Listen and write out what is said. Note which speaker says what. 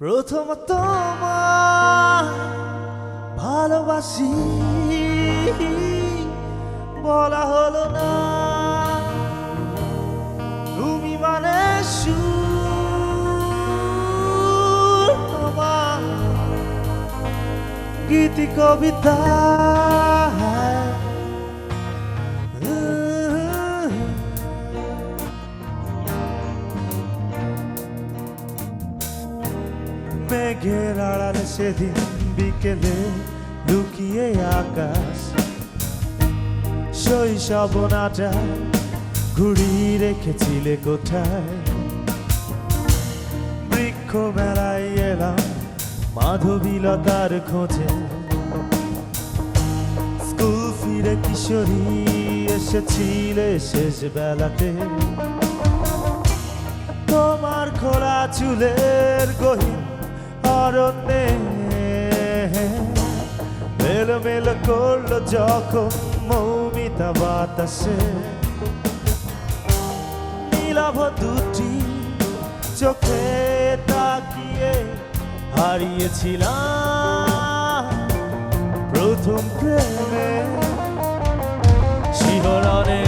Speaker 1: প্রথম ভালোবাসি। বলা হলো না তুমি মানে সুর। গীতি কবিতা মেঘের আড়ালে সেদিন বিকেলে লুকিয়ে আকাশ। শৈশব নাটা ঘুড়ি রেখেছিলে কোথায়? বৃক্ষ মেলায় এলাম মাধবীলতার খোঁজে। স্কুল ফিরে কিশোরী এসেছিলে শেষ বেলাতে। তোমার খোলা চুলের গহীন অরণ্যে মেলো করল যখন মৌমিতা বাতাসে। নীলাভ দুটি চোখে তাকিয়ে হারিয়েছিলাম প্রথম প্রেমে। শিহরণে